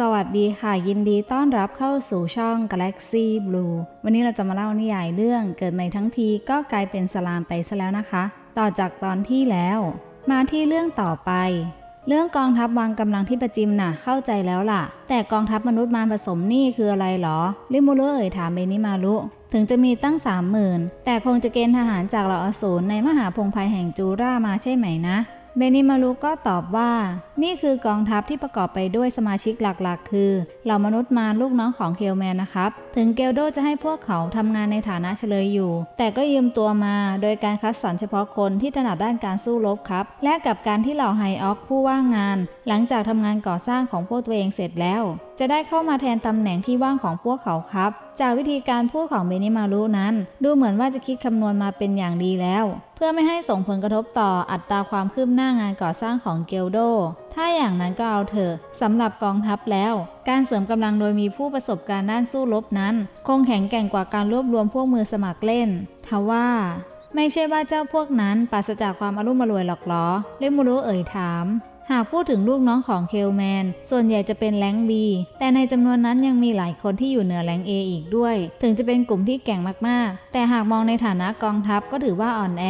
สวัสดีค่ะ ยินดีต้อนรับเข้าสู่ช่อง Galaxy Blue วันนี้เราจะมาเล่านิยายเรื่องเกิดใหม่ทั้งทีก็กลายเป็นสลามไปซะแล้วนะคะ ต่อจากตอนที่แล้ว มาที่เรื่องต่อไป เรื่องกองทัพวางกำลังที่ประจิมน่ะเข้าใจแล้วล่ะ แต่กองทัพมนุษย์มาผสมนี่คืออะไรหรอ ลิมูรุเอ่ยถามเบนิมารุถึงจะมีตั้งสามหมื่นแต่คงจะเกณฑ์ทหารจากเหล่าอสูรในมหาพงภัยแห่งจูรามาใช่ไหมนะ เบนิมารุก็ตอบว่า นี่คือกองทัพที่ประกอบไปด้วยสมาชิกหลักๆ คือ เหล่ามนุษย์มารลูกน้องของเคลแมนนะครับ ถึงเกลโดจะให้พวกเขาทำงานในฐานะเฉลยอยู่ แต่ก็ยืมตัวมาโดยการคัดสรรเฉพาะคนที่ถนัดด้านการสู้รบครับ และกับการที่เหล่าไฮออกผู้ว่างงาน หลังจากทำงานก่อสร้างของพวกตัวเองเสร็จแล้ว จะได้เข้ามาแทนตำแหน่งที่ว่างของพวกเขาครับ จากวิธีการพูดของเบนิมารุนั้น ดูเหมือนว่าจะคิดคำนวณมาเป็นอย่างดีแล้ว พื่อไม่ให้ส่งผลกระทบต่ออัตราความคืบหน้างานก่อสร้างของเกลโด ถ้าอย่างนั้นก็เอาเถอะสำหรับกองทัพแล้ว การเสริมกำลังโดยมีผู้ประสบการณ์ด้านสู้รบนั้น คงแข็งแกร่งกว่าการรวบรวมพวกมือสมัครเล่นทว่าไม่ใช่ว่าเจ้าพวกนั้นปราศจากความอารมณ์รวยหรอกหรอ เลมูรุเอ่ยถาม หากพูดถึงลูกน้องของเคลแมน ส่วนใหญ่จะเป็นแรงบี แต่ในจำนวนนั้นยังมีหลายคนที่อยู่เหนือแรงเออีกด้วย ถึงจะเป็นกลุ่มที่แก่งมากๆ แต่หากมองในฐานะกองทัพก็ถือว่าอ่อนแอ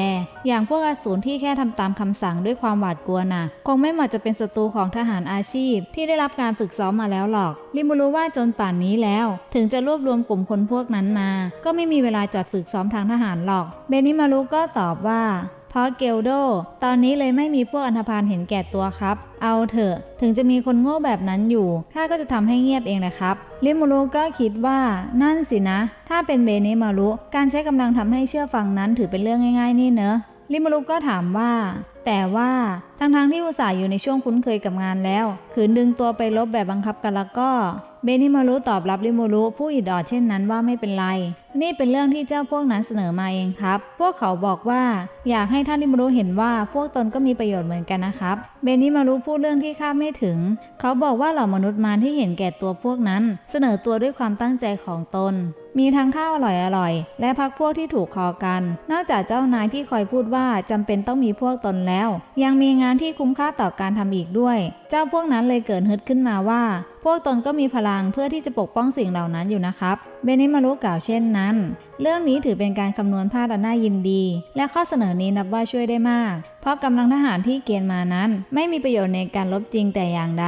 อย่างพวกอสูรที่แค่ทำตามคำสั่งด้วยความหวาดกลัวน่ะ คงไม่เหมาะจะเป็นศัตรูของทหารอาชีพ ที่ได้รับการฝึกซ้อมมาแล้วหรอกลิมูรู้ว่าจนป่านนี้แล้ว ถึงจะรวบรวมกลุ่มคนพวกนั้นมา ก็ไม่มีเวลาจัดฝึกซ้อมทางทหารหรอก เบนิมารุก็ตอบว่า เพราะเกลโด ตอนนี้เลยไม่มีพวกอันธพาลเห็นแก่ตัวครับ เอาเถอะ ถึงจะมีคนโง่แบบนั้นอยู่ ข้าก็จะทำให้เงียบเองแหละครับลิมูรุก็คิดว่า นั่นสินะ ถ้าเป็นเบเนมารุการใช้กำลังทำให้เชื่อฟังนั้นถือเป็นเรื่องง่าย ๆ นี่เนอะลิมูรุก็ถามว่า แต่ว่าทั้งๆที่อุตส่าห์อยู่ในช่วงคุ้นเคยกับงานแล้ว ขืนดึงตัวไปลบแบบบังคับกันแล้วก็ เบนิมารุตอบรับลิมูรุผู้อิดออดเช่นนั้นว่าไม่เป็นไร นี่เป็นเรื่องที่เจ้าพวกนั้นเสนอมาเองครับ พวกเขาบอกว่าอยากให้ท่านลิมูรุเห็นว่าพวกตนก็มีประโยชน์เหมือนกันนะครับ เบนิมารุพูดเรื่องที่คาดไม่ถึง เขาบอกว่าเหล่ามนุษย์มารที่เห็นแก่ตัวพวกนั้น เสนอตัวด้วยความตั้งใจของตน มีทั้งข้าวอร่อยๆและพักพวกที่ถูกคอกัน นอกจากเจ้านายที่คอยพูดว่าจำเป็นต้องมีพวกตนแล้ว ยังมีงานที่คุ้มค่าต่อการทำอีกด้วย เจ้าพวกนั้นเลยเกิดฮึดขึ้นมาว่า พวกตนก็มีพลังเพื่อที่จะปกป้องสิ่งเหล่านั้นอยู่นะครับ เบนิมารุกล่าวเช่นนั้น เรื่องนี้ถือเป็นการคำนวณพลาดอันน่ายินดี และข้อเสนอนี้นับว่าช่วยได้มาก เพราะกำลังทหารที่เกณฑ์มานั้น ไม่มีประโยชน์ในการลบจริงแต่อย่างใด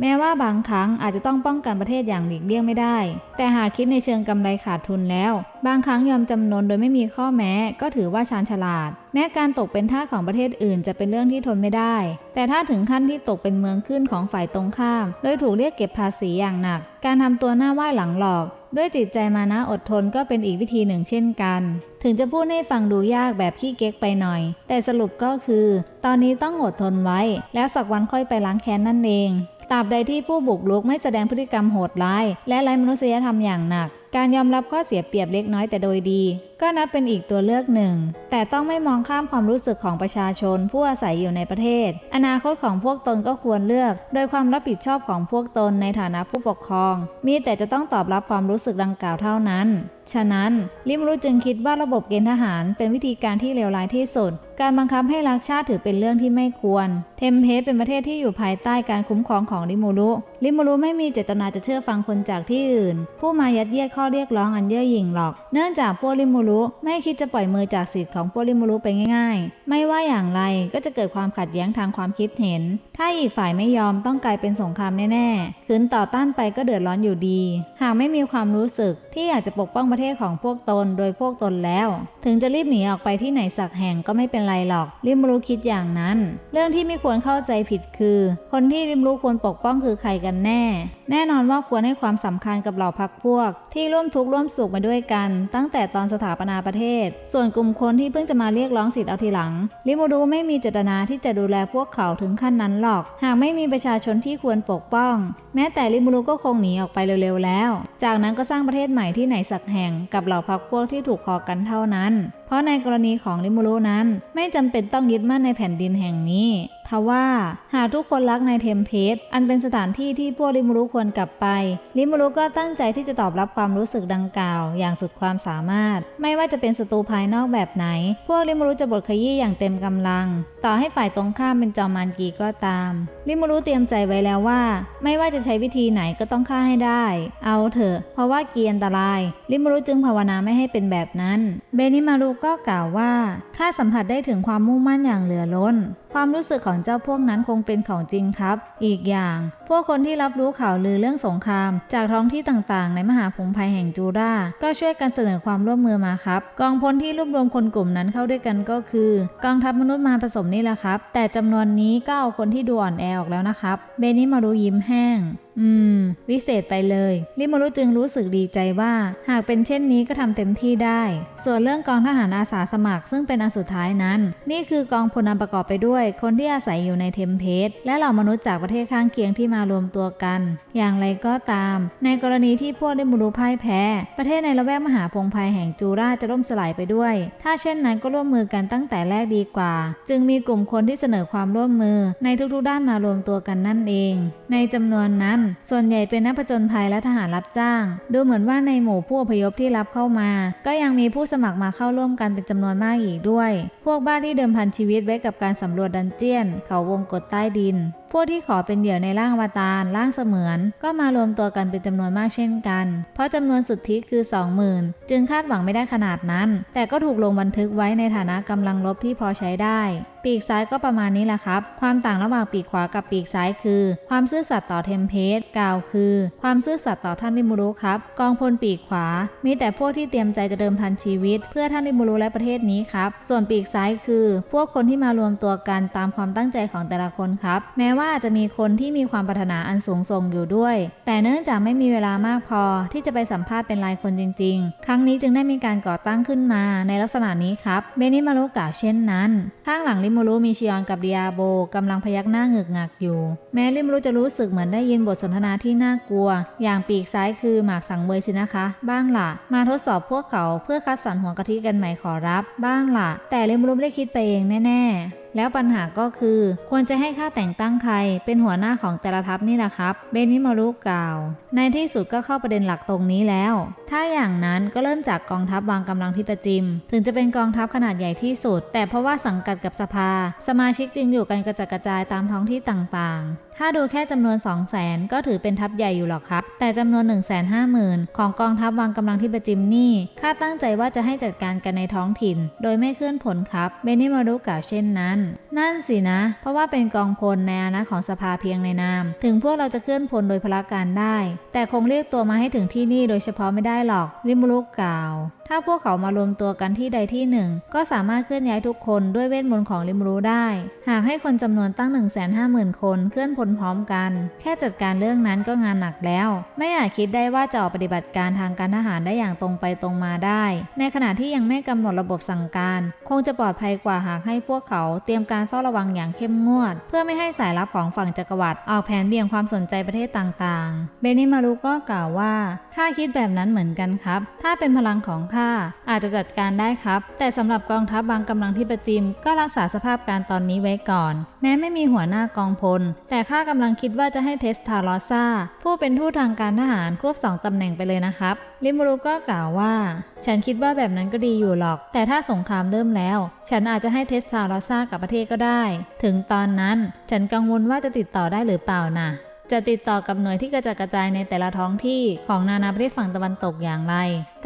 แม้ว่าบางครั้งอาจจะต้องป้องกันประเทศอย่างหลีกเลี่ยงไม่ได้ แต่หากคิดในเชิงกำไรขาดทุนแล้ว บางครั้งยอมจำนนโดยไม่มีข้อแม้ ก็ถือว่าชาญฉลาด แม้การตกเป็นท่าของประเทศอื่นจะเป็นเรื่องที่ทนไม่ได้ แต่ถ้าถึงขั้นที่ตกเป็นเมืองขึ้นของฝ่ายตรงข้าม โดยถูกเรียกเก็บภาษีอย่างหนัก การทำตัวหน้าไหว้หลังหลอก ด้วยจิตใจมานะอดทนก็เป็นอีกวิธีหนึ่งเช่นกัน ถึงจะพูดให้ฟังดูยากแบบขี้เก๊กไปหน่อย แต่สรุปก็คือ ตอนนี้ต้องอดทนไว้ แล้วสักวันค่อยไปล้างแค้นนั่นเองตราบใดที่ผู้บุกลุกไม่แสดงพฤติกรรมโหดร้าย และไร้มนุษยธรรมอย่างหนัก การยอมรับข้อเสียเปรียบเล็กน้อยแต่โดยดี ก็นับเป็นอีกตัวเลือกหนึ่ง แต่ต้องไม่มองข้ามความรู้สึกของประชาชนผู้อาศัยอยู่ในประเทศ อนาคตของพวกตนก็ควรเลือก โดยความรับผิดชอบของพวกตนในฐานะผู้ปกครอง มีแต่จะต้องตอบรับความรู้สึกดังกล่าวเท่านั้น ฉะนั้น ลิมรู้จึงคิดว่าระบบเกณฑ์ทหารเป็นวิธีการที่เลวร้ายที่สุด การบังคับให้รักชาติถือเป็นเรื่องที่ไม่ควร เทมเพสเป็นประเทศที่อยู่ภายใต้การคุ้มครองของลิมูรุลิมูรุไม่มีเจตนาจะเชื่อฟังคนจากที่อื่น ผู้มายัดเยียดข้อเรียกร้องอันเย่อหยิ่งหรอก เนื่องจากพวกลิมูรุไม่คิดจะปล่อยมือจากสิทธิ์ของพวกลิมูรุไปง่ายๆ ไม่ว่าอย่างไรก็จะเกิดความขัดแย้งทางความคิดเห็น ถ้าอีกฝ่ายไม่ยอมต้องกลายเป็นสงครามแน่ๆขืนต่อต้านไปก็เดือดร้อนอยู่ดี หากไม่มีความรู้สึกที่อยากจะปกป้องประเทศของพวกตนโดยพวกตนแล้ว ถึงจะรีบหนีออกไปที่ไหนสักแห่งก็ไม่เป็นไรหรอก ริมรู้คิดอย่างนั้น เรื่องที่ไม่ควรเข้าใจผิดคือ คนที่ริมรู้ควรปกป้องคือใครกันแน่ แน่นอนว่าควรให้ความสำคัญกับเหล่าพักพวกที่ที่ร่วมทุกข์ร่วมสุขมาด้วยกัน ตั้งแต่ตอนสถาปนาประเทศ ส่วนกลุ่มคนที่เพิ่งจะมาเรียกร้องสิทธิ์เอาทีหลังริมูรูไม่มีเจตนาที่จะดูแลพวกเขาถึงขั้นนั้นหรอก หากไม่มีประชาชนที่ควรปกป้อง แม้แต่ริมูรุก็คงหนีออกไปเร็วๆแล้ว จากนั้นก็สร้างประเทศใหม่ที่ไหนสักแห่งกับเหล่าพรรคพวกที่ถูกคอกันเท่านั้น เพราะในกรณีของริมูรุนั้นไม่จำเป็นต้องยึดมั่นในแผ่นดินแห่งนี้ ทว่าหากทุกคนรักในเทมเพสอันเป็นสถานที่ที่พวกริมูรุควรกลับไป ริมูรุก็ตั้งใจที่จะตอบรับความรู้สึกดังกล่าว อย่างสุดความสามารถ ไม่ว่าจะเป็นศัตรูภายนอกแบบไหน พวกริมูรุจะบดขยี้อย่างเต็มกำลัง ต่อให้ฝ่ายตรงข้ามเป็นจอมารกีก็ตาม ริมูรุเตรียมใจไว้แล้วว่า ไม่ว่าจะใช้วิธีไหนก็ต้องฆ่าให้ได้ เอาเถอะ เพราะว่าเกียร์อันตราย ริมูรุจึงภาวนาไม่ให้เป็นแบบนั้น เบนิมารุก็กล่าวว่าข้าสัมผัสได้ถึงความมุ่งมั่นอย่างเหลือล้น ความรู้สึกของเจ้าพวกนั้นคงเป็นของจริงครับ อีกอย่าง พวกคนที่รับรู้ข่าวลือเรื่องสงคราม จากท้องที่ต่างๆ ในมหาพงศ์ภัยแห่งจูราก็ช่วยกันเสนอความร่วมมือมาครับ กองพลที่รวบรวมคนกลุ่มนั้นเข้าด้วยกันก็คือ กองทัพมนุษย์มาผสมนี่แหละครับ แต่จำนวนนี้ก็เอาคนที่ดูอ่อนแอออกแล้วนะครับ เบนิมารุยิ้มแห้ง อืม วิเศษไปเลยริมารุจึงรู้สึกดีใจว่า หากเป็นเช่นนี้ก็ทำเต็มที่ได้ ส่วนเรื่องกองทหารอาสาสมัครซึ่งเป็นอันสุดท้ายนั้น นี่คือกองพลอันประกอบไปด้วยคนที่อาศัยอยู่ในเทมเพสและเหล่ามนุษย์จากประเทศข้างเคียงที่มารวมตัวกัน อย่างไรก็ตาม ในกรณีที่พวกริมารุพ่ายแพ้ ประเทศในละแวกมหาพงศ์ภัยแห่งจูราจะล่มสลายไปด้วย ถ้าเช่นนั้นก็ร่วมมือกันตั้งแต่แรกดีกว่า จึงมีกลุ่มคนที่เสนอความร่วมมือในทุกๆด้านมารวมตัวกันนั่นเอง ในจำนวนนั้นส่วนใหญ่เป็นนักผจญภัยและทหารรับจ้าง ดูเหมือนว่าในหมู่ผู้อพยพที่รับเข้ามา ก็ยังมีผู้สมัครมาเข้าร่วมกันเป็นจำนวนมากอีกด้วย พวกบ้านที่เดิมพันชีวิตไว้กับการสำรวจดันเจียน เขาวงกดใต้ดิน วกที่ขอเป็นเหยื่อในร่างอวตารร่างเสมือน ก็มารวมตัวกันเป็นจำนวนมากเช่นกัน เพราะจำนวนสุทธิคือ 20,000 จึงคาดหวังไม่ได้ขนาดนั้น แต่ก็ถูกลงบันทึกไว้ในฐานะกำลังลบที่พอใช้ได้ ปีกซ้ายก็ประมาณนี้แหละครับ ความต่างระหว่างปีกขวากับปีกซ้ายคือ ความซื่อสัตย์ต่อเทมเพสกล่าวคือ ความซื่อสัตย์ต่อท่านริมูรุครับ กองพลปีกขวา มีแต่พวกที่เตรียมใจจะเดิมพันชีวิต เพื่อท่านริมูรุและประเทศนี้ครับ ส่วนปีกซ้ายคือ พวกคนที่มารวมตัวกันตามความตั้งใจของแต่ละคนครับ แม้ว่าอาจจะมีคนที่มีความปรารถนาอันสูงส่งอยู่ด้วย แต่เนื่องจากไม่มีเวลามากพอที่จะไปสัมภาษณ์เป็นรายคนจริง ๆ ครั้งนี้จึงได้มีการก่อตั้งขึ้นมาในลักษณะนี้ครับเบนิมารุกล่าวเช่นนั้น ข้างหลังริมูรุมีชิออนกับดิอาโบกำลังพยักหน้าเหงึกงักอยู่ แม้ริมูรุจะรู้สึกเหมือนได้ยินบทสนทนาที่น่ากลัว อย่างปีกซ้ายคือหมากสังเวยสินะคะ บ้างล่ะ มาทดสอบพวกเขาเพื่อคัดสรรหัวกะทิกันใหม่ขอรับ บ้างล่ะ แต่ริมูรุไม่ได้คิดไปเองแน่ ๆ แล้วปัญหาก็คือ ควรจะให้ข้าแต่งตั้งใคร เป็นหัวหน้าของแต่ละทัพนี่แหละครับ เบนิมารุกล่าว ในที่สุดก็เข้าประเด็นหลักตรงนี้แล้ว ถ้าอย่างนั้นก็เริ่มจากกองทัพวางกำลังที่ประจิม ถึงจะเป็นกองทัพขนาดใหญ่ที่สุด แต่เพราะว่าสังกัดกับสภา สมาชิกจึงอยู่กันกระจัดกระจายตามท้องที่ต่างๆถ้าดูแค่จำนวน 2 0 0 0 0 0ก็ถือเป็นทัพใหญ่อยู่หรอกครับ แต่จำนวน 1 5 0 0 0 0 ของกองทัพวางกำลังที่ประจิมนี่ข้าตั้งใจว่าจะให้จัดการกันในท้องถิ่น โดยไม่เคลื่อนผลครับ เบนิมารุกล่าวเช่นนั้น นั่นสินะ เพราะว่าเป็นกองพลในอาณาของสภาเพียงในนาม ถึงพวกเราจะเคลื่อนพลโดยพละการได้ แต่คงเรียกตัวมาให้ถึงที่นี่โดยเฉพาะไม่ได้หรอก ริมรุกล่าวถ้าพวกเขามารวมตัวกันที่ใดที่หนึ่ง ก็สามารถเคลื่อนย้ายทุกคนด้วยเวทมนต์ของริมรู้ได้ หากให้คนจำนวนตั้ง 1 5 0 0 0 0 คนเคลื่อนพลพร้อมกัน แค่จัดการเรื่องนั้นก็งานหนักแล้ว ไม่อาจคิดได้ว่าจะออกปฏิบัติการทางการทหารได้อย่างตรงไปตรงมาได้ ในขณะที่ยังไม่กำหนดระบบสั่งการ คงจะปลอดภัยกว่าหากให้พวกเขาเตรียมการเฝ้าระวังอย่างเข้มงวด เพื่อไม่ให้สายลับของฝั่งจักรวรรดิออกแผนเบี่ยงความสนใจประเทศต่างๆ เบนิมารุก็กล่าวว่าข้าคิดแบบนั้นเหมือนกันครับ ถ้าเป็นพลังของข้าอาจจะจัดการได้ครับ แต่สำหรับกองทัพบางกำลังที่ประจิม ก็รักษาสภาพการตอนนี้ไว้ก่อน แม้ไม่มีหัวหน้ากองพล แต่ข้าากำลังคิดว่าจะให้เทสทาลอซ่า ผู้เป็นทูตทางการทหารควบสองตำแหน่งไปเลยนะครับ ลิมูรุก็กล่าวว่า ฉันคิดว่าแบบนั้นก็ดีอยู่หรอก แต่ถ้าสงครามเริ่มแล้ว ฉันอาจจะให้เทสทาลอซ่ากับประเทศก็ได้ ถึงตอนนั้นฉันกังวลว่าจะติดต่อได้หรือเปล่าน่ะ จะติดต่อกับหน่วยที่กระจัดกระจายในแต่ละท้องที่ของนานาประเทศฝั่งตะวันตกอย่างไร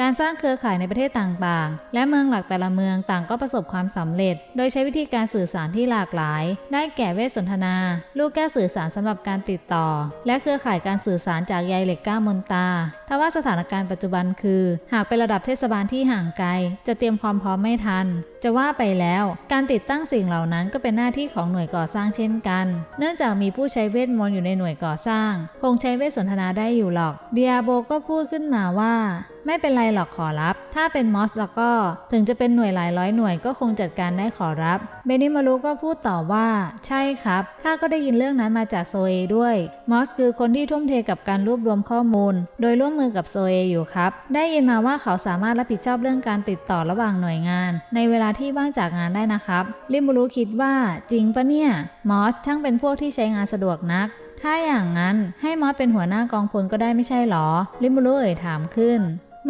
การสร้างเครือข่ายในประเทศต่างๆ และเมืองหลักแต่ละเมืองต่างก็ประสบความสำเร็จ โดยใช้วิธีการสื่อสารที่หลากหลาย ได้แก่เวทสนทนา ลูกแก้สื่อสารสำหรับการติดต่อ และเครือข่ายการสื่อสารจากใยเหล็กก้ามนตาทว่าสถานการณ์ปัจจุบันคือ หากเป็นระดับเทศบาลที่ห่างไกล จะเตรียมความพร้อมไม่ทันจะว่าไปแล้วการติดตั้งสิ่งเหล่านั้นก็เป็นหน้าที่ของหน่วยก่อสร้างเช่นกัน เนื่องจากมีผู้ใช้เวทมนต์อยู่ในหน่วยก่อสร้าง คงใช้เวทสนทนาได้อยู่หรอก เดียโบก็พูดขึ้นมาว่า ไม่เป็นไรหรอกขอรับ ถ้าเป็นมอสแล้วก็ถึงจะเป็นหน่วยหลายร้อยหน่วยก็คงจัดการได้ขอรับ เบนิมารุก็พูดต่อว่า ใช่ครับ ข้าก็ได้ยินเรื่องนั้นมาจากโซเอด้วย มอสคือคนที่ทุ่มเทกับการรวบรวมข้อมูล โดยร่วมมือกับโซเออยู่ครับ ได้ยินมาว่าเขาสามารถรับผิดชอบเรื่องการติดต่อระหว่างหน่วยงาน ในเวลาที่ว่างจากงานได้นะครับ ริมูรุคิดว่าจริงปะเนี่ย มอสช่างเป็นพวกที่ใช้งานสะดวกนักถ้าอย่างนั้นให้มอสเป็นหัวหน้ากองพลก็ได้ไม่ใช่หรอริมูรุเอ่ยถามขึ้น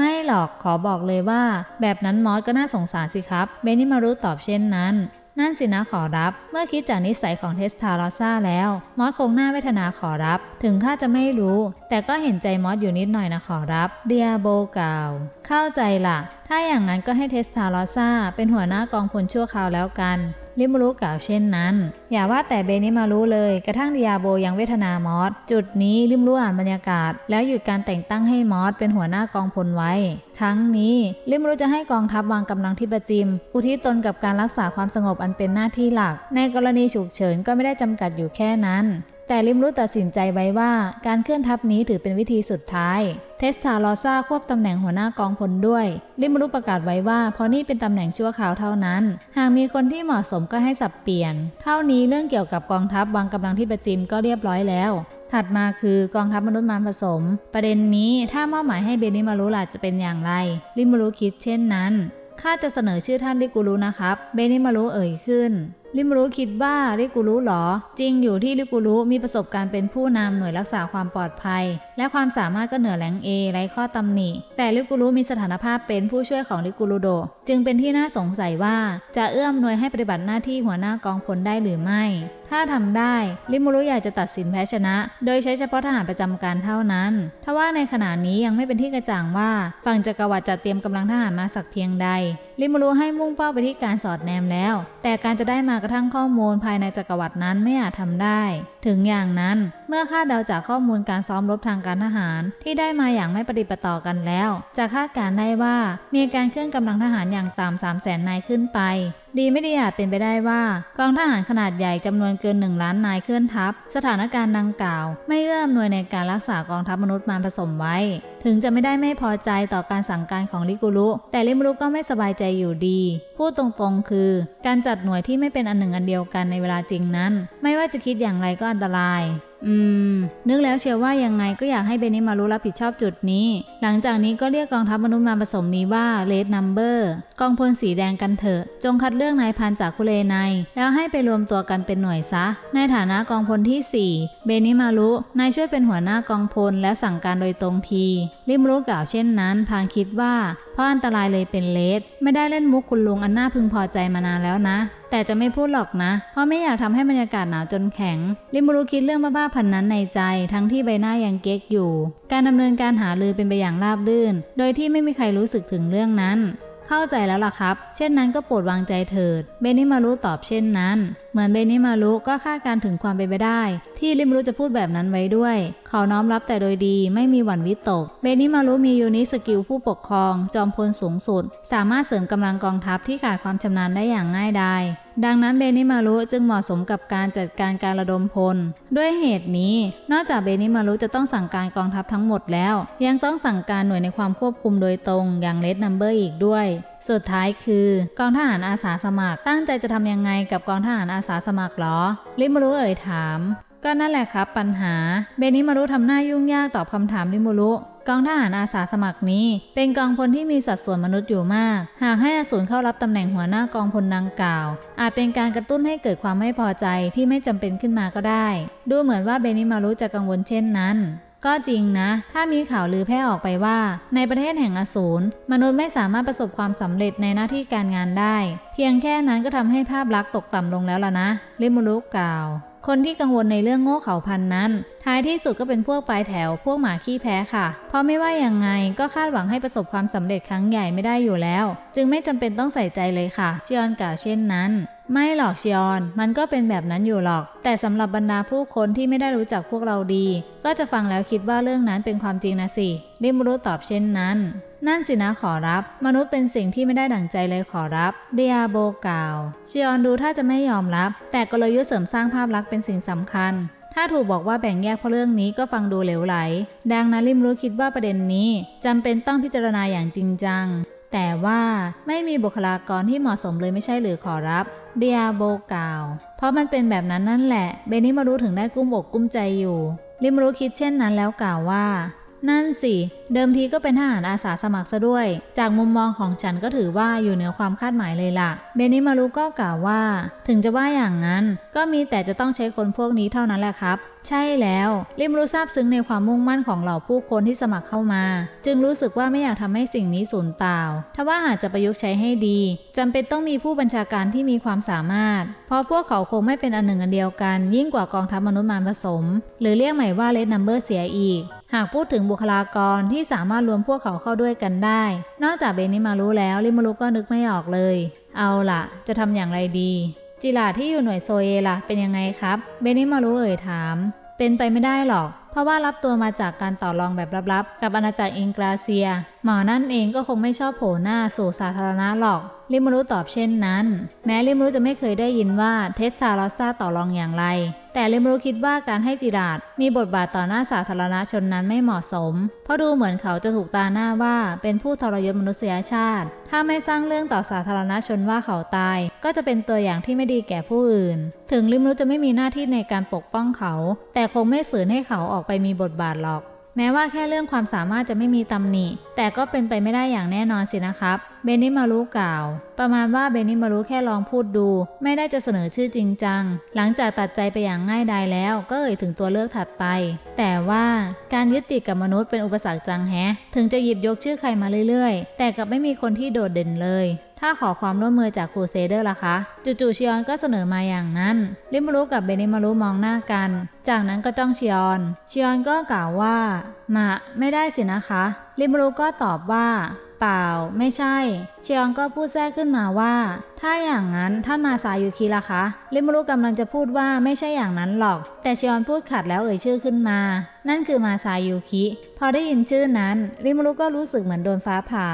ไม่หรอกขอบอกเลยว่า แบบนั้นมอสก็น่าสงสารสิครับ เบนิมารุตอบเช่นนั้น นั่นสินะขอรับ เมื่อคิดจากนิสัยของเทสทาลอซ่าแล้ว มอสคงหน้าเวทนาขอรับ ถึงข้าจะไม่รู้ แต่ก็เห็นใจมอสอยู่นิดหน่อยนะขอรับ เดียโบกล่าว เข้าใจล่ะ ถ้าอย่างนั้นก็ให้เทสทาลอซ่าเป็นหัวหน้ากองพลชั่วคราวแล้วกัน ริมูรุกล่าวเช่นนั้น อย่าว่าแต่เบนิมารู้เลย กระทั่งดิยาโบยังเวทนามอสจุดนี้ริมรู้อ่านบรรยากาศ แล้วหยุดการแต่งตั้งให้มอสเป็นหัวหน้ากองพลไว้ ทั้งนี้ริมรู้จะให้กองทัพวางกำลังที่ประจิม อุทิศตนกับการรักษาความสงบอันเป็นหน้าที่หลัก ในกรณีฉุกเฉินก็ไม่ได้จำกัดอยู่แค่นั้น แต่ริมรู้ตัดสินใจไว้ว่าการเคลื่อนทัพนี้ถือเป็นวิธีสุดท้าย เทสทาลอซ่าควบตำแหน่งหัวหน้ากองพลด้วยริมรู้ประกาศไว้ว่าเพราะนี่เป็นตำแหน่งชั่วคราวเท่านั้น หากมีคนที่เหมาะสมก็ให้สับเปลี่ยน เท่านี้เรื่องเกี่ยวกับกองทัพวางกำลังที่ประจิมก็เรียบร้อยแล้วถัดมาคือกองทัพมนุษย์มารผสม ประเด็นนี้ถ้ามอบหมายให้เบนิมารุล่ะจะเป็นอย่างไรริมารุคิดเช่นนั้น ข้าจะเสนอชื่อท่านริกูรุนะครับ เบนิมารุเอ่ยขึ้น ลิมรู้คิดว่าริกูรุหรอ จริงอยู่ที่ริกูรู้มีประสบการณ์เป็นผู้นำหน่วยรักษาความปลอดภัย และความสามารถก็เหนือแหลงเอไร้ข้อตำหนิ แต่ริกูรู้มีสถานภาพเป็นผู้ช่วยของริกูรุโด จึงเป็นที่น่าสงสัยว่าจะเอื้อมหน่วยให้ปฏิบัติหน้าที่หัวหน้ากองพลได้หรือไม่ ถ้าทำได้ริมูรุอยากจะตัดสินแพ้ชนะ โดยใช้เฉพาะทหารประจำการเท่านั้น ทว่าในขณะนี้ยังไม่เป็นที่กระจ่างว่าฝั่งจักรวรรดิจะเตรียมกำลังทหารมาสักเพียงใดริมูรุให้มุ่งเป้าไปที่การสอดแนมแล้ว แต่การจะได้มากระทั่งข้อมูลภายในจักรวรรดินั้นไม่อาจทำได้ ถึงอย่างนั้นเมื่อคาดเดาจากข้อมูลการซ้อมรบทางการทหาร ที่ได้มาอย่างไม่ปฏิปต่อกันแล้ว จะคาดการณ์ได้ว่ามีการเคลื่อนกำลังทหารอย่างต่ำสามแสนนายขึ้นไป ดีไม่ดีอาจเป็นไปได้ว่า กองทหารขนาดใหญ่จำนวนเกินหนึ่งล้านนายเคลื่อนทัพ สถานการณ์ดังกล่าว ไม่เอื้ออำนวยในการรักษากองทัพมนุษย์มารผสมไว้ ถึงจะไม่ได้ไม่พอใจต่อการสั่งการของลิกุรุแต่ลิมุรุก็ไม่สบายใจอยู่ดี พูดตรงๆคือ การจัดหน่วยที่ไม่เป็นอันหนึ่งอันเดียวกันในเวลาจริงนั้น ไม่ว่าจะคิดอย่างไรก็อันตราย อืม นึกแล้วเชียวว่ายังไงก็อยากให้เบนิมารุรับผิดชอบจุดนี้ หลังจากนี้ก็เรียกกองทัพมนุษย์มาผสมนี้ว่าเลดนัมเบอร์กองพลสีแดงกันเถอะ จงคัดเลือกนายพันจากคุเลไนแล้วให้ไปรวมตัวกันเป็นหน่วยซะ ในฐานะกองพลที่ 4 เบนิมารุนายช่วยเป็นหัวหน้ากองพลและสั่งการโดยตรงที ริมรุกล่าวเช่นนั้น พางคิดว่าเพราะอันตรายเลยเป็นเลสไม่ได้เล่นมุกคุณลุงอันน่าพึงพอใจมานานแล้วนะ แต่จะไม่พูดหรอกนะ เพราะไม่อยากทำให้บรรยากาศหนาวจนแข็ง ริมูรุคิดเรื่องบ้าๆพันนั้นในใจ ทั้งที่ใบหน้ายังเก๊กอยู่ การดำเนินการหาลือเป็นไปอย่างราบรื่น โดยที่ไม่มีใครรู้สึกถึงเรื่องนั้น เข้าใจแล้วล่ะครับ เช่นนั้นก็โปรดวางใจเถิด เบนิมารุตอบเช่นนั้นเหมือนเบนิมารุก็คาดการถึงความเป็นไปได้ ที่ริมรุจะพูดแบบนั้นไว้ด้วย เขาน้อมรับแต่โดยดีไม่มีหวั่นวิตก เบนิมารุมียูนิสกิลผู้ปกครอง จอมพลสูงสุด สามารถเสริมกำลังกองทัพที่ขาดความชำนาญได้อย่างง่ายดายดังนั้นเบนิมารุจึงเหมาะสมกับการจัดการการระดมพล ด้วยเหตุนี้ นอกจากเบนิมารุจะต้องสั่งการกองทัพทั้งหมดแล้ว ยังต้องสั่งการหน่วยในความควบคุมโดยตรงอย่างเลดนัมเบอร์อีกด้วยสุดท้ายคือกองทหารอาสาสมัคร ตั้งใจจะทำยังไงกับกองทหารอาสาสมัครหรอ ริมารุเอ่ยถาม ก็นั่นแหละครับปัญหา เบนิมารุทำหน้ายุ่งยากตอบคำถามริมูรุกองทหารอาสาสมัครนี้ เป็นกองพลที่มีสัดส่วนมนุษย์อยู่มาก หากให้อสูรเข้ารับตำแหน่งหัวหน้ากองพลดังกล่าว อาจเป็นการกระตุ้นให้เกิดความไม่พอใจที่ไม่จำเป็นขึ้นมาก็ได้ ดูเหมือนว่าเบนิมารุจะกังวลเช่นนั้น ก็จริงนะ ถ้ามีข่าวลือแพร่ออกไปว่า ในประเทศแห่งอสูรมนุษย์ไม่สามารถประสบความสำเร็จในหน้าที่การงานได้ เพียงแค่นั้นก็ทำให้ภาพลักษณ์ตกต่ำลงแล้วล่ะนะริมูรุกล่าว คนที่กังวลในเรื่องโง่เขาพันนั้น ท้ายที่สุดก็เป็นพวกปลายแถว พวกหมาขี้แพ้ค่ะ เพราะไม่ว่าอย่างไงก็คาดหวังให้ประสบความสำเร็จครั้งใหญ่ไม่ได้อยู่แล้ว จึงไม่จำเป็นต้องใส่ใจเลยค่ะชิออนกล่าวเช่นนั้น ไม่หรอกชิออน มันก็เป็นแบบนั้นอยู่หรอก แต่สำหรับบรรดาผู้คนที่ไม่ได้รู้จักพวกเราดี ก็จะฟังแล้วคิดว่าเรื่องนั้นเป็นความจริงนะสิริมรุตอบเช่นนั้น นั่นสินะขอรับ มนุษย์เป็นสิ่งที่ไม่ได้ดั่งใจเลยขอรับเดียโบกล่าวชิออนดูถ้าจะไม่ยอมรับ แต่กลยุทธ์เสริมสร้างภาพลักษณ์เป็นสิ่งสำคัญ ถ้าถูกบอกว่าแบ่งแยกเพราะเรื่องนี้ก็ฟังดูเหลวไหล ดังนั้นริมรู้คิดว่าประเด็นนี้จำเป็นต้องพิจารณาอย่างจริงจัง แต่ว่าไม่มีบุคลากรที่เหมาะสมเลยไม่ใช่หรือขอรับเดียโบกล่าว เพราะมันเป็นแบบนั้นนั่นแหละ เบนิมารู้ถึงได้กุ้มอกกุ้มใจอยู่ริมรู้คิดเช่นนั้นแล้วกล่าวว่า นั่นสิ เดิมทีก็เป็นทหารอาสาสมัครซะด้วย จากมุมมองของฉันก็ถือว่าอยู่เหนือความคาดหมายเลยล่ะ เบนิมารุก็กล่าวว่า ถึงจะว่าอย่างนั้น ก็มีแต่จะต้องใช้คนพวกนี้เท่านั้นแหละครับใช่แล้วริมรู้ซาบซึ้งในความมุ่งมั่นของเหล่าผู้คนที่สมัครเข้ามา จึงรู้สึกว่าไม่อยากทำให้สิ่งนี้สูญเปล่าถ้าว่าหากจะประยุกต์ใช้ให้ดีจำเป็นต้องมีผู้บัญชาการที่มีความสามารถ เพราะพวกเขาคงไม่เป็นอันหนึ่งอันเดียวกัน ยิ่งกว่ากองทัพมนุษย์มารผสม หรือเรียกใหม่ว่าเลดนัมเบอร์เสียอีก หากพูดถึงบุคลากรที่สามารถรวมพวกเขาเข้าด้วยกันได้ นอกจากเบนิมารู้แล้วลิมารู้ก็นึกไม่ออกเลย เอาล่ะจะทำอย่างไรดี จิลาที่อยู่หน่วยโซเอล่ะเป็นยังไงครับ เบนิมารู้เอ่ยถาม เป็นไปไม่ได้หรอก เพราะว่ารับตัวมาจากการต่อรองแบบลับๆ กับอาณาจักรอิงกราเซีย หมอนั่นเองก็คงไม่ชอบโผล่หน้าสู่สาธารณะหรอกริมรู้ตอบเช่นนั้น แม้ริมรู้จะไม่เคยได้ยินว่าเทสทาลอสซาต่อรองอย่างไร แต่ริมรู้คิดว่าการให้จิราดมีบทบาทต่อหน้าสาธารณชนนั้นไม่เหมาะสม เพราะดูเหมือนเขาจะถูกตาหน้าว่าเป็นผู้ทรยศมนุษยชาติ ถ้าไม่สร้างเรื่องต่อสาธารณชนว่าเขาตาย ก็จะเป็นตัวอย่างที่ไม่ดีแก่ผู้อื่น ถึงริมรู้จะไม่มีหน้าที่ในการปกป้องเขา แต่คงไม่ฝืนให้เขาออกไปมีบทบาทหรอก แม้ว่าแค่เรื่องความสามารถจะไม่มีตำหนิ แต่ก็เป็นไปไม่ได้อย่างแน่นอนสินะครับ เบนนิมารู้กล่าว ประมาณว่าเบนนิมารู้แค่ลองพูดดู ไม่ได้จะเสนอชื่อจริงจัง หลังจากตัดใจไปอย่างง่ายดายแล้ว ก็เอ่ยถึงตัวเลือกถัดไป แต่ว่าการยึดติดกับมนุษย์เป็นอุปสรรคจังแฮะ ถึงจะหยิบยกชื่อใครมาเรื่อยๆ แต่กลับไม่มีคนที่โดดเด่นเลย ถ้าขอความร่วมมือจากครูเซเดอร์ล่ะคะจู่ๆชิออนก็เสนอมาอย่างนั้นริมารุกับเบนิมารุมองหน้ากัน จากนั้นก็จ้องชิออน ชิออนก็กล่าวว่า มาไม่ได้สินะคะริมารุก็ตอบว่าเปล่า ไม่ใช่ชิออนก็พูดแทรกขึ้นมาว่า ถ้าอย่างนั้นท่านมาซายุคิล่ะคะริมารุกำลังจะพูดว่าไม่ใช่อย่างนั้นหรอก แต่ชิออนพูดขัดแล้วเอ่ยชื่อขึ้นมา นั่นคือมาซายุคิ พอได้ยินชื่อนั้นริมารุก็รู้สึกเหมือนโดนฟ้าผ่า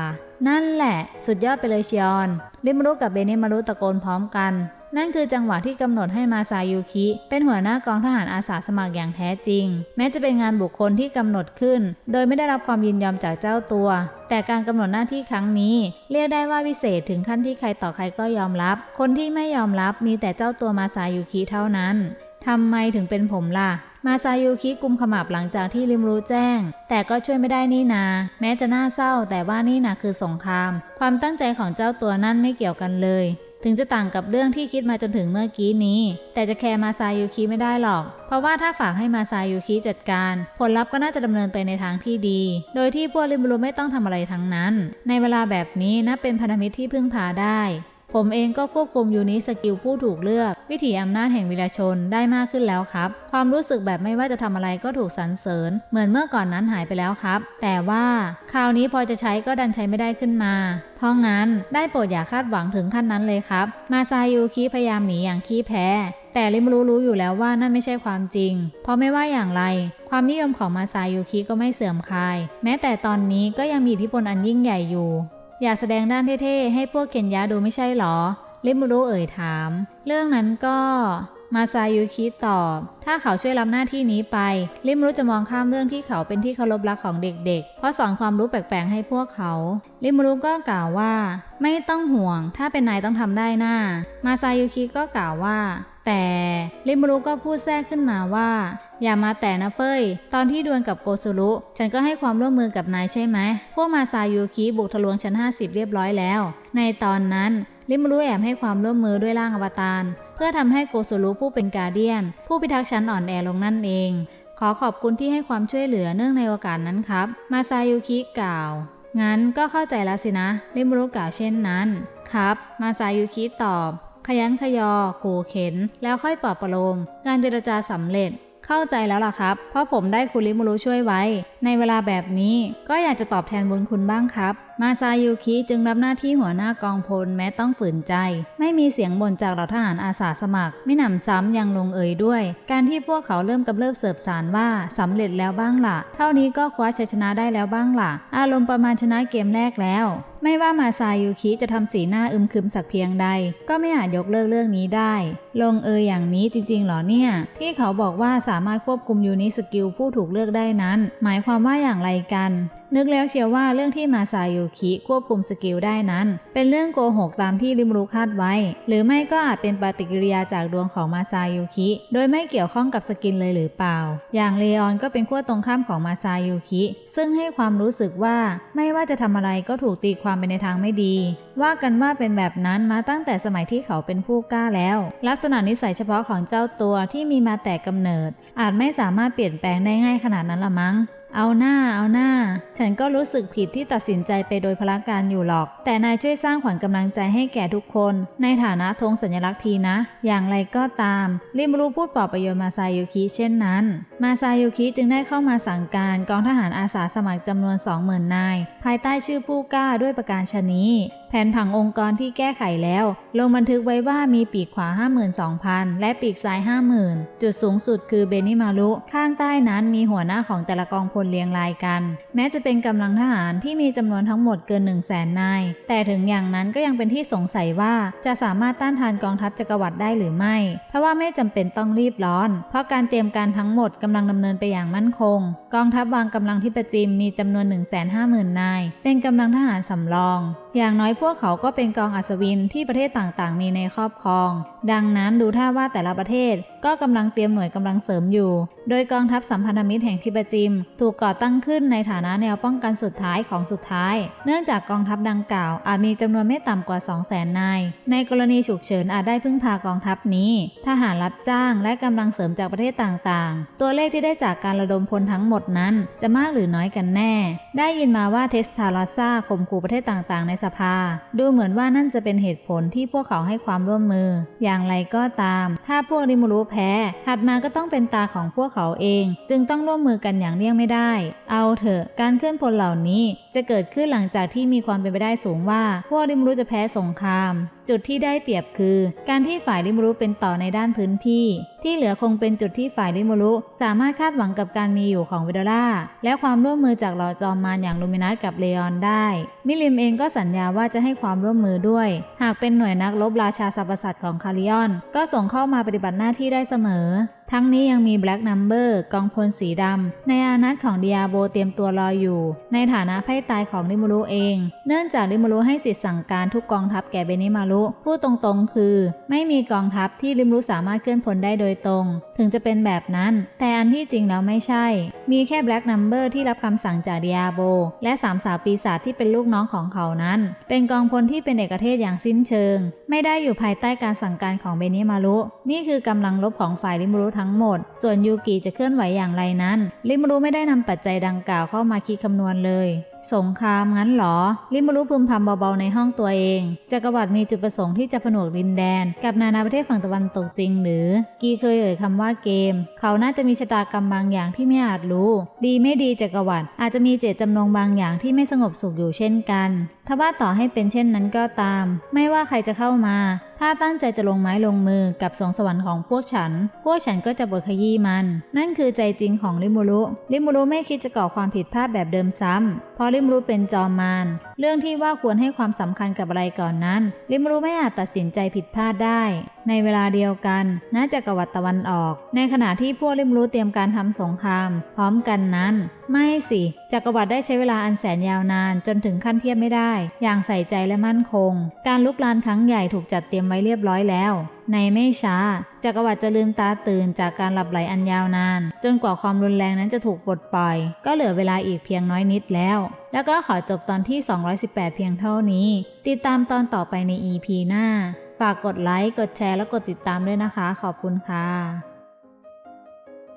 นั่นแหละ สุดยอดไปเลยชิออนริมารุกับเบเนมารุตะโกนพร้อมกัน นั่นคือจังหวะที่กำหนดให้มาซายุคิ เป็นหัวหน้ากองทหารอาสาสมัครอย่างแท้จริง แม้จะเป็นงานบุคคลที่กำหนดขึ้น โดยไม่ได้รับความยินยอมจากเจ้าตัว แต่การกำหนดหน้าที่ครั้งนี้ เรียกได้ว่าวิเศษถึงขั้นที่ใครต่อใครก็ยอมรับ คนที่ไม่ยอมรับมีแต่เจ้าตัวมาซายุคิเท่านั้นทำไมถึงเป็นผมล่ะ มาซายุคิกุมขมับหลังจากที่ริมรู้แจ้ง แต่ก็ช่วยไม่ได้นี่นา แม้จะน่าเศร้า แต่ว่านี่นาคือสงคราม ความตั้งใจของเจ้าตัวนั่นไม่เกี่ยวกันเลย ถึงจะต่างกับเรื่องที่คิดมาจนถึงเมื่อกี้นี้ แต่จะแคร์มาซายุคิไม่ได้หรอก เพราะว่าถ้าฝากให้มาซายุคิจัดการ ผลลัพธ์ก็น่าจะดำเนินไปในทางที่ดี โดยที่พวกริมรู้ไม่ต้องทำอะไรทั้งนั้น ในเวลาแบบนี้นับเป็นพันธมิตรที่พึ่งพาได้ ผมเองก็ควบคุมยูนิสกิลผู้ถูกเลือก วิถีอำนาจแห่งวิรชนได้มากขึ้นแล้วครับ ความรู้สึกแบบไม่ว่าจะทำอะไรก็ถูกสรรเสริญ เหมือนเมื่อก่อนนั้นหายไปแล้วครับ แต่ว่าคราวนี้พอจะใช้ก็ดันใช้ไม่ได้ขึ้นมา เพราะงั้นได้โปรดอย่าคาดหวังถึงขั้นนั้นเลยครับ มาซายูคิพยายามหนีอย่างขี้แพ้แต่ริมรู้รู้อยู่แล้วว่านั่นไม่ใช่ความจริง เพราะไม่ว่าอย่างไร ความนิยมของมาซายูคิก็ไม่เสื่อมคลาย แม้แต่ตอนนี้ก็ยังมีอิทธิพลอันยิ่งใหญ่อยู่ อยากแสดงด้านเท่ๆ ให้พวกเคนยะดูไม่ใช่หรอริมูรุเอ่ยถาม เรื่องนั้นก็มาซายุคิตอบ ถ้าเขาช่วยรับหน้าที่นี้ไป ริมรุจะมองข้ามเรื่องที่เขาเป็นที่เคารพรักของเด็กๆ เพราะสอนความรู้แปลกๆให้พวกเขา ริมรุก็กล่าวว่า ไม่ต้องห่วง ถ้าเป็นนายต้องทำได้หน้า มาซายุคิก็กล่าวว่า แต่ริมรุก็พูดแทรกขึ้นมาว่า อย่ามาแต่นะเฟย ตอนที่ดวลกับโกซุรุ ฉันก็ให้ความร่วมมือกับนายใช่ไหม พวกมาซายุคิบุกทะลวงชั้น 50 เรียบร้อยแล้ว ในตอนนั้นริมรุแอบให้ความร่วมมือด้วยร่างอวตาร เพื่อทำให้โกซุรุผู้เป็นกาเดียน ผู้พิทักษ์ชั้นอ่อนแอลงนั่นเอง ขอขอบคุณที่ให้ความช่วยเหลือเนื่องในโอกาสนั้นครับ มาซายุคิกล่าวงั้นก็เข้าใจแล้วสินะริมรุกล่าวเช่นนั้น ครับ มาซายุคิตอบ ขยันขยอขู่เข็น แล้วค่อยปลอบประโลม การเจรจาสำเร็จเข้าใจแล้วล่ะครับ เพราะผมได้คุณริมูรุช่วยไว้ ในเวลาแบบนี้ก็อยากจะตอบแทนบุญคุณบ้างครับ มาซายุคิจึงรับหน้าที่หัวหน้ากองพลแม้ต้องฝืนใจ ไม่มีเสียงบ่นจากเหล่าทหารอาสาสมัคร ไม่หนำซ้ำยังลงเอยด้วย การที่พวกเขาเริ่มกำเริบเสิร์ฟสารว่าสำเร็จแล้วบ้างล่ะ เท่านี้ก็คว้าชัยชนะได้แล้วบ้างล่ะ อารมณ์ประมาณชนะเกมแรกแล้วไม่ว่ามาซายุคิจะทำสีหน้าอึมครึมสักเพียงใด ก็ไม่อาจยกเลิกเรื่องนี้ได้ ลงเอยอย่างนี้จริงๆหรอเนี่ย ที่เขาบอกว่าสามารถควบคุมยูนิสกิลผู้ถูกเลือกได้นั้น หมายความว่าอย่างไรกันนึกแล้วเชียวว่าเรื่องที่มาซาโยคิควบคุมสกิลได้นั้น เป็นเรื่องโกหกตามที่ริมรุคาดไว้ หรือไม่ก็อาจเป็นปฏิกิริยาจากดวงของมาซาโยคิ โดยไม่เกี่ยวข้องกับสกินเลยหรือเปล่า อย่างเลออนก็เป็นขั้วตรงข้ามของมาซาโยคิ ซึ่งให้ความรู้สึกว่าไม่ว่าจะทำอะไรก็ถูกตีความไปในทางไม่ดี ว่ากันว่าเป็นแบบนั้นมาตั้งแต่สมัยที่เขาเป็นผู้กล้าแล้ว ลักษณะนิสัยเฉพาะของเจ้าตัวที่มีมาแต่กำเนิด อาจไม่สามารถเปลี่ยนแปลงได้ง่ายขนาดนั้นละมั้ง เอาหน้าเอาหน้า ฉันก็รู้สึกผิดที่ตัดสินใจไปโดยพละการอยู่หรอก แต่นายช่วยสร้างขวัญกำลังใจให้แก่ทุกคน ในฐานะธงสัญลักษณ์ทีนะ อย่างไรก็ตามริมรู้พูดปลอบประโยชน์มาซายุคิเช่นนั้น มาซายุคิจึงได้เข้ามาสั่งการกองทหารอาสาสมัครจำนวน 20,000 นาย ภายใต้ชื่อผู้กล้าด้วยประการชนี้ แผนผังองค์กรที่แก้ไขแล้ว ลงบันทึกไว้ว่ามีปีกขวา 52,000 และปีกซ้าย 50,000 จุดสูงสุดคือเบนิมารุข้างใต้นั้นมีหัวหน้าของแต่ละกองพลเรียงรายกัน แม้จะเป็นกำลังทหารที่มีจำนวนทั้งหมดเกิน 1 0 0 0 0แสนนาย แต่ถึงอย่างนั้นก็ยังเป็นที่สงสัยว่าจะสามารถต้านทานกองทัพจักรวรรดิได้หรือไม่ถ้าว่าไม่จำเป็นต้องรีบร้อน เพราะการเตรียมการทั้งหมดกำลังดำเนินไปอย่างมั่นคง กองทัพวางกำลังที่ประจิมมีจำนวน 1 5 0 0 0 0 นาย เป็นกำลังทหารสำรอง อย่างน้อยพวกเขาก็เป็นกองอัศวินที่ประเทศต่างๆ มีในครอบครอง ดังนั้นดูท่าว่าแต่ละประเทศก็กำลังเตรียมหน่วยกำลังเสริมอยู่ โดยกองทัพสัมพันธมิตรแห่งทิบจิม ถูกก่อตั้งขึ้นในฐานะแนวป้องกันสุดท้ายของสุดท้าย เนื่องจากกองทัพดังกล่าว อาจมีจำนวนไม่ต่ำกว่า 2 0 0 0 0 0 นาย ในกรณีฉุกเฉินอาจได้พึ่งพากองทัพนี้ ทหารรับจ้างและกำลังเสริมจากประเทศต่างๆ ตัวเลขที่ได้จากการระดมพลทั้งหมดนั้น จะมากหรือน้อยกันแน่ ได้ยินมาว่าเทสทาราซาข่มขู่ประเทศต่างๆ ในสภา ดูเหมือนว่านั่นจะเป็นเหตุผลที่พวกเขาให้ความร่วมมือ อย่างไรก็ตาม ถ้าพวกริมูรุแพ้ถัดมาก็ต้องเป็นตาของพวกเขาเอง จึงต้องร่วมมือกันอย่างเลี่ยงไม่ได้ เอาเถอะ การเคลื่อนพลเหล่านี้จะเกิดขึ้นหลังจากที่มีความเป็นไปได้สูงว่าพวกริมูรุจะแพ้สงคราม จุดที่ได้เปรียบคือ การที่ฝ่ายริมูรุเป็นต่อในด้านพื้นที่ ที่เหลือคงเป็นจุดที่ฝ่ายลิมูรุสามารถคาดหวังกับการมีอยู่ของเวโดล่าและความร่วมมือจากหล่อจอมมารอย่างลูมินัสกับเลออนได้ มิลิมเองก็สัญญาว่าจะให้ความร่วมมือด้วย หากเป็นหน่วยนักรบราชาสัพสัตว์ของคาริออน ก็ส่งเข้ามาปฏิบัติหน้าที่ได้เสมอทั้งนี้ยังมี Black Number กองพลสีดำในอานัตของดิอาโบเตรียมตัวรออยู่ ในฐานะไพ่ตายของริมูรุเอง เนื่องจากริมูรุให้สิทธิสั่งการทุกกองทัพแก่เบนิมารุพูดตรงๆ คือ ไม่มีกองทัพที่ริมูรุสามารถเคลื่อนพลได้โดยตรง ถึงจะเป็นแบบนั้น แต่อันที่จริงแล้วไม่ใช่ มีแค่ Black Number ที่รับคำสั่งจากดิอาโบและสามสาวปีศาจที่เป็นลูกน้องของเขานั้น เป็นกองพลที่เป็นเอกเทศอย่างสิ้นเชิง ไม่ได้อยู่ภายใต้การสั่งการของเบนิมารุนี่คือกำลังลบของฝ่ายริมูรุทั้งหมด ส่วนยูกิจะเคลื่อนไหวอย่างไรนั้น ริมูรุไม่ได้นำปัจจัยดังกล่าวเข้ามาคิดคำนวณเลย สงครามงั้นหรอริมูรุพึมพำเบาๆในห้องตัวเอง จักรวรรดิมีจุดประสงค์ที่จะผนวกดินแดน กับนานาประเทศฝั่งตะวันตกจริงหรือ กีเคยเอ่ยคำว่าเกม เขาน่าจะมีชะตากรรมบางอย่างที่ไม่อาจรู้ ดีไม่ดีจักรวรรดิอาจจะมีเจตจำนงบางอย่างที่ไม่สงบสุขอยู่เช่นกันทว่าต่อให้เป็นเช่นนั้นก็ตาม ไม่ว่าใครจะเข้ามา ถ้าตั้งใจจะลงไม้ลงมือกับสวงสวรรค์ของพวกฉัน พวกฉันก็จะบทขยี้มัน นั่นคือใจจริงของริมูรุริมูรุไม่คิดจะก่อความผิดพลาดแบบเดิมซ้ำเพราะริมูรุเป็นจอมมารเรื่องที่ว่าควรให้ความสำคัญกับอะไรก่อนนั้น ริมูรุไม่อาจตัดสินใจผิดพลาดได้ ในเวลาเดียวกันณจักรวรรดิตะวันออก ในขณะที่พวกริมูรุเตรียมการทำสงคราม พร้อมกันนั้น ไม่สิจักรวรรดิได้ใช้เวลาอันแสนยาวนานจนถึงขั้นเทียบไม่ได้ อย่างใส่ใจและมั่นคง การลุกลานครั้งใหญ่ถูกจัดเตรียมไว้เรียบร้อยแล้วในไม่ช้าจักรวรรดิจะลืมตาตื่นจากการหลับไหลอันยาวนาน จนกว่าความรุนแรงนั้นจะถูกปลดปล่อย ก็เหลือเวลาอีกเพียงน้อยนิดแล้ว แล้วก็ขอจบตอนที่ 218 เพียงเท่านี้ ติดตามตอนต่อไปใน EP หน้า ฝากกดไลค์ กดแชร์ และกดติดตามด้วยนะคะ ขอบคุณค่ะ